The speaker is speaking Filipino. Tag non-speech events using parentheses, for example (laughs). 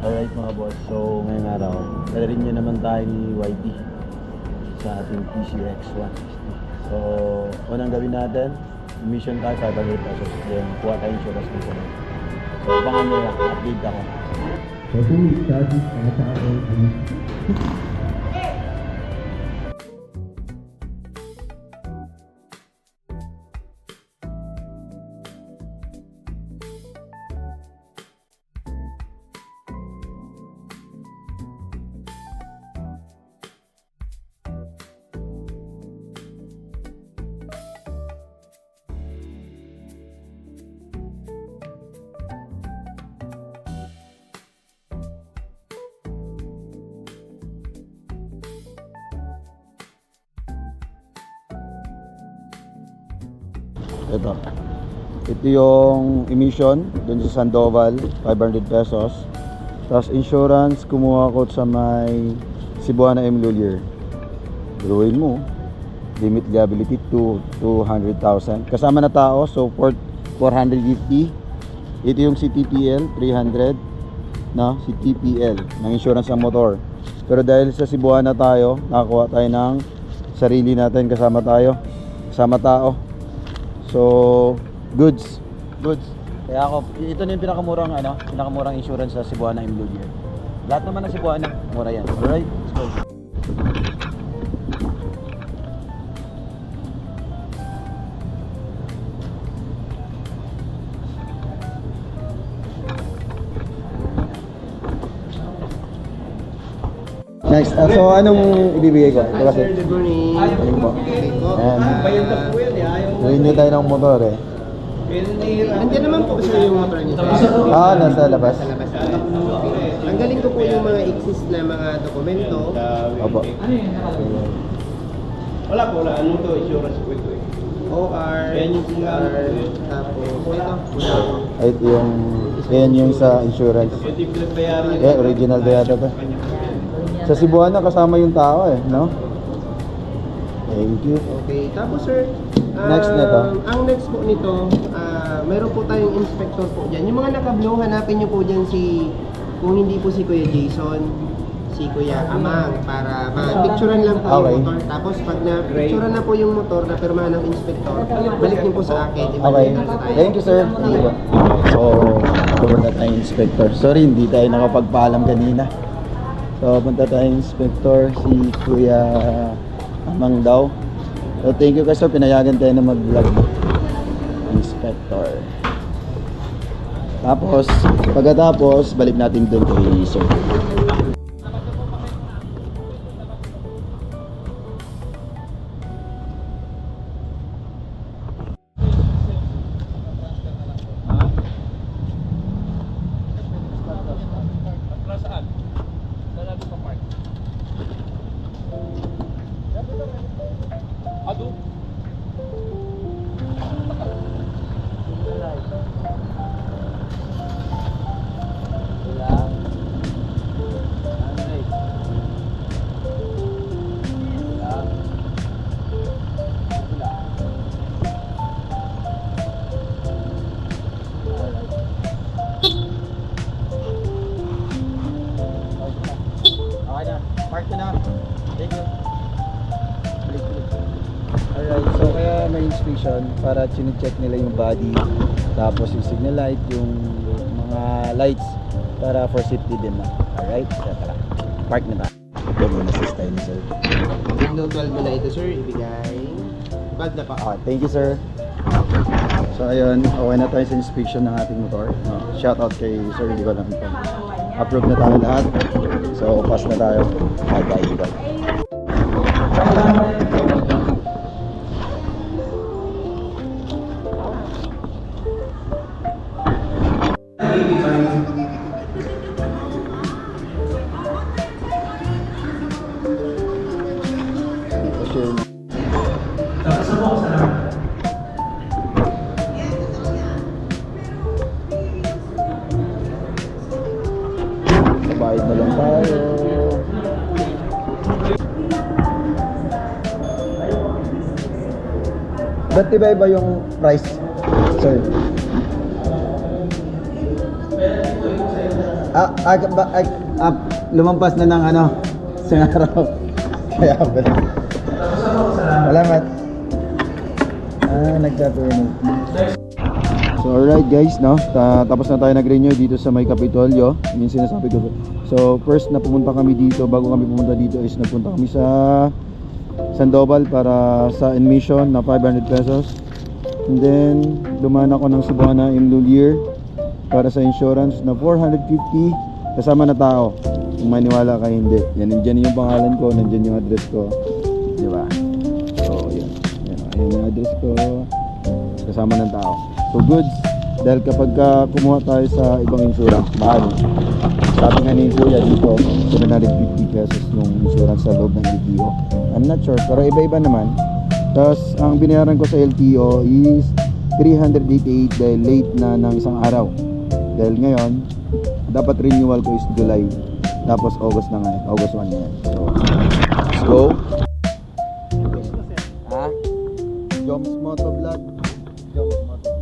Alright mga boss, so ngayong araw, rin nyo naman tayo ni YT sa ating PCX160. So, unang gawin natin, mission tayo 500 pesos. Then, kuha tayo insurance sunod. So, abangan nyo lang, update ako. So, two weeks sa akin. Ito. Ito yung emission dun sa Sandoval, 500 pesos. Tapos insurance, kumuha ko sa may Cebuana M. Lulier. Drawing mo. Limit liability to 200,000. Kasama na tao, so for 450. Ito yung CTPL, 300. No? CTPL, ng insurance ng motor. Pero dahil sa Cebuana tayo, nakakuha tayo ng sarili natin kasama tayo. Kasama tao. So, goods. Goods. Kaya ako, ito na yung pinakamurang, ano, pinakamurang insurance sa Cebuana. Lulier. Lahat naman ng Cebuana, mura yan. Alright? Let's go. Next, ah, so anong ibibigay ko? Ito kasi. Good morning. Galing po. Ayan. Bayad na po yan eh. Renew tayo ng motor eh. Nandiyan naman po kasi yung motor niyo. Ah, nasa labas. Sa labas. Ang galing ko po yung mga exist na mga dokumento. Opo. Wala po, wala. Ano to? Insurance po ito eh. OR, Yan yung OR, tapos ito. Ay, ito yung, yan yung sa insurance. Na. Eh, original ba yata to? Sa Cebuana kasama yung tao eh, no? Thank you. Okay, tapos sir, um, Next nito? Ang next po nito, ah, meron po tayong inspector po dyan. Yung mga naka-blue, hanapin nyo po dyan si, kung hindi po si Kuya Jason, si Kuya Amang, para ma-picturean lang po Okay. yung motor. Tapos pag na-picturean na po yung motor na pirmahan ng inspector, balik nyo po sa akin. Okay. ibalik na tayo. Thank you, sir. Thank you. So, pumunta tayo inspector. Sorry, hindi tayo nakapagpaalam kanina. So, punta tayo inspector, si Kuya Amang daw. So, thank you kasi pinayagan tayo na mag-vlog. Inspector. Tapos, pagkatapos, balik natin doon kay sir. Park ko na. Thank you. Balik, balik. Alright, so kaya may inspection para chine-check nila yung body, tapos yung signal light, yung mga lights para for safety din na. Alright, so tara. Park na tayo. Ito muna sa style ni sir. Signal 12 mo na ito sir, ibigay. Bag na pa. Okay, thank you sir. So ayun, okay na tayo sa inspection ng ating motor. No, shout out kay sir, hindi ko alam ito. Approve na tayo lahat. So pass na tayo. Bye bye. bye. Bayad na lang tayo. Ba't iba-iba yung price, sir? Ah, ah, ba, ah, ah, lumampas na ng ano, (laughs) isang araw. Kaya pala. Salamat. Ah, nagka-turn. So alright guys, no? Ta tapos na tayo nag-renew dito sa may Kapitolyo. Yun sinasabi ko. So first na pumunta kami dito, bago kami pumunta dito is nagpunta kami sa Sandoval para sa admission na 500 pesos. And then dumaan ako ng Cebuana Imlulier para sa insurance na 450 kasama na tao. Kung maniwala ka hindi. Yan, nandiyan yung pangalan ko, nandiyan yung address ko. Di ba? So, yan. Yan, yan yung address ko. Kasama ng tao to goods dahil kapag uh, kumuha tayo sa ibang insurance mahal. Sabi nga ni kuya dito 750 pesos yung insurance sa loob ng LTO I'm not sure pero iba-iba naman. Tapos ang binayaran ko sa LTO is 388 dahil late na ng isang araw. Dahil ngayon dapat renewal ko is July. Tapos August na nga August 1 na yan. So let's go. Ha? Joms Motovlog. Joms Motovlog.